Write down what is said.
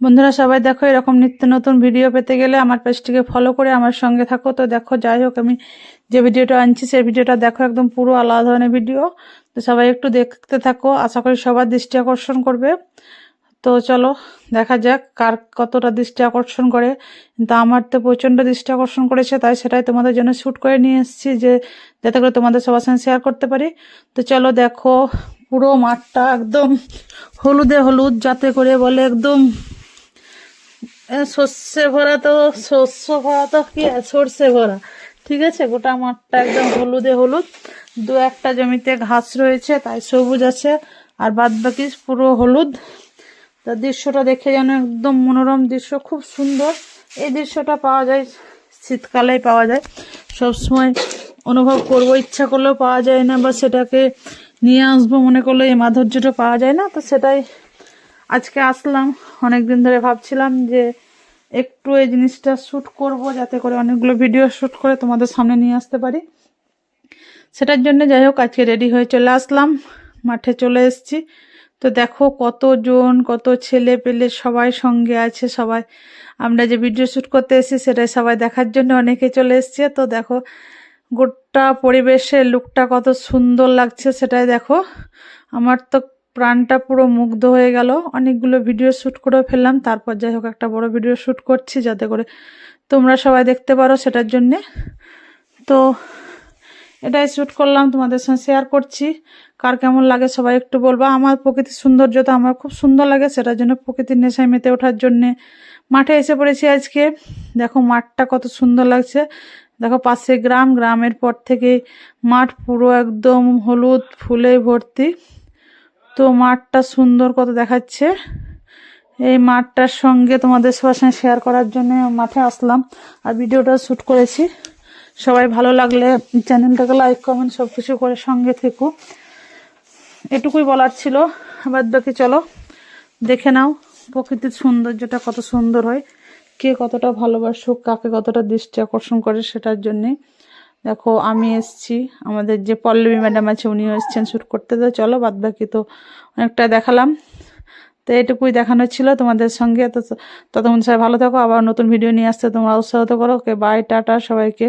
বন্ধুরা, সবাই দেখো, এরকম নিত্য নতুন ভিডিও পেতে গেলে আমার পেজটিকে ফলো করে আমার সঙ্গে থাকো। তো দেখো, যাই হোক, আমি যে ভিডিওটা আনছি, সেই ভিডিওটা দেখো, একদম পুরো আলাদা ধরনের ভিডিও তো সবাই একটু দেখতে থাকো, আশা করি সবার দৃষ্টি আকর্ষণ করবে। তো চলো, দেখা যাক কার কতটা দৃষ্টি আকর্ষণ করে। কিন্তু আমার তো প্রচণ্ড দৃষ্টি আকর্ষণ করেছে, তাই সেটাই তোমাদের জন্য শ্যুট করে নিয়ে এসেছি, যে যাতে করে তোমাদের সবার সঙ্গে শেয়ার করতে পারি। তো চলো, দেখো, পুরো মাঠটা একদম হলুদে হলুদ, যাতে করে বলে একদম এ, শস্যে ভরা তো শস্য ভরা তো কি সর্ষে ভরা। ঠিক আছে গোটা মাঠটা একদম হলুদে হলুদ। দু একটা জমিতে ঘাস রয়েছে তাই সবুজ আছে আর বাদ বাকি পুরো হলুদ। তা দৃশ্যটা দেখে যেন একদম মনোরম দৃশ্য খুব সুন্দর। এই দৃশ্যটা পাওয়া যায় শীতকালেই পাওয়া যায়। সব সময় অনুভব করব ইচ্ছা করলেও পাওয়া যায় না বা সেটাকে নিয়ে আসব মনে করলে এই মাধুর্যটা পাওয়া যায় না তো সেটাই আজকে আসলাম অনেক দিন ধরে ভাবছিলাম যে একটু এই জিনিসটা শ্যুট করব যাতে করে অনেকগুলো ভিডিও শ্যুট করে তোমাদের সামনে নিয়ে আসতে পারি। সেটার জন্য যাই হোক, আজকে রেডি হয়ে চলে আসলাম, মাঠে চলে এসেছি। তো দেখো কতজন, কত ছেলে পেলে সবাই সঙ্গে আছে, সবাই আমরা যে ভিডিও শ্যুট করতে এসেছি সেটাই সবাই দেখার জন্য অনেকে চলে এসছে। তো দেখো গোটা পরিবেশের লুকটা কত সুন্দর লাগছে, সেটাই দেখো। আমার তো প্রাণটা পুরো মুগ্ধ হয়ে গেল। অনেকগুলো ভিডিও শ্যুট করে ফেললাম। তারপর যাই হোক, একটা বড় ভিডিও শ্যুট করছি যাতে করে তোমরা সবাই দেখতে পারো সেটার জন্যে। তো এটাই শ্যুট করলাম, তোমাদের সঙ্গে শেয়ার করছি। কার কেমন লাগে সবাই একটু বলবা। আমার প্রকৃতির সৌন্দর্যতা আমার খুব সুন্দর লাগে সেটার জন্য প্রকৃতির নেশায় মেতে ওঠার জন্যে। মাঠে এসে পড়েছি আজকে। দেখো মাঠটা কত সুন্দর লাগছে। দেখো পাশে গ্রাম, গ্রামের পর থেকে মাঠ পুরো একদম হলুদ ফুলে ভর্তি। তো মাঠটা সুন্দর কত দেখাচ্ছে। এই মাঠটার সঙ্গে তোমাদের সবার সঙ্গে শেয়ার করার জন্য মাঠে আসলাম আর ভিডিওটা শ্যুট করেছি। সবাই ভালো লাগলে চ্যানেলটাকে লাইক কমেন্ট সব কিছু করে সঙ্গে থেকো। এটুকুই বলার ছিল। বাদ বাকি চলো, দেখে নাও প্রকৃতির সৌন্দর্যটা কত সুন্দর হয়, কে কতটা ভালোবাসুক, কাকে কতটা দৃষ্টি আকর্ষণ করে সেটার জন্যে। দেখো, আমি এসছি। আমাদের যে পল্লবী ম্যাডাম আছে উনিও এসছেন শ্যুট করতে। তো চলো বাদ বাকি তো অনেকটা দেখালাম। তো এটুকুই দেখানো ছিল তোমাদের সঙ্গে। তো ততক্ষণ সবাই ভালো থাকো। আবার নতুন ভিডিও নিয়ে আসতে তোমরা উৎসাহিত করো। ওকে বাই টাটা সবাইকে।